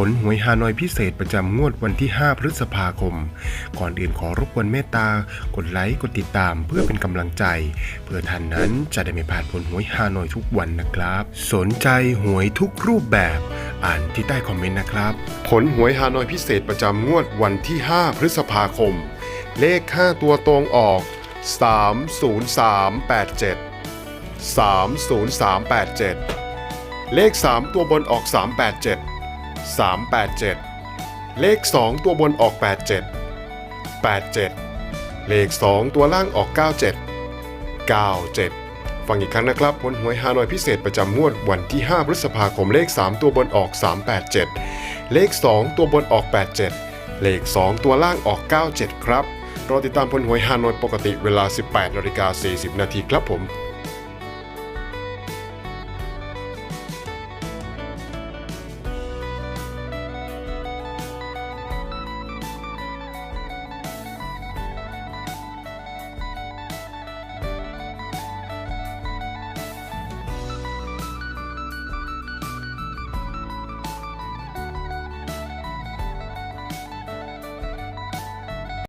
ผลหวยฮานอยพิเศษประจำงวดวันที่ 5 พฤษภาคม ก่อนอื่นขอรบกวนเมตตา กดไลค์ กดติดตามเพื่อเป็นกำลังใจ เพื่อท่านนั้นจะได้ไม่พลาดผลหวยฮานอยทุกวันนะครับ สนใจหวยทุกรูปแบบ อ่านที่ใต้คอมเมนต์นะครับ ผลหวยฮานอยพิเศษประจำงวดวันที่ 5 พฤษภาคม เลข 5 ตัวตรงออก 30387 30387 เลข 3 ตัวบนออก 387 387 เลข 2 ตัวบนออก 87 87 เลข 2 ตัวล่างออก 97 97 ฟังอีกครั้งนะครับผลหวยฮานอยพิเศษประจำงวดวันที่ 5 พฤษภาคมเลข 3 ตัวบนออก 387 เลข 2 ตัวบนออก 87 เลข 2 ตัวล่างออก 97 ครับรอติดตามผลหวยฮานอยปกติเวลา 18นาฬิกา40 นาทีครับผม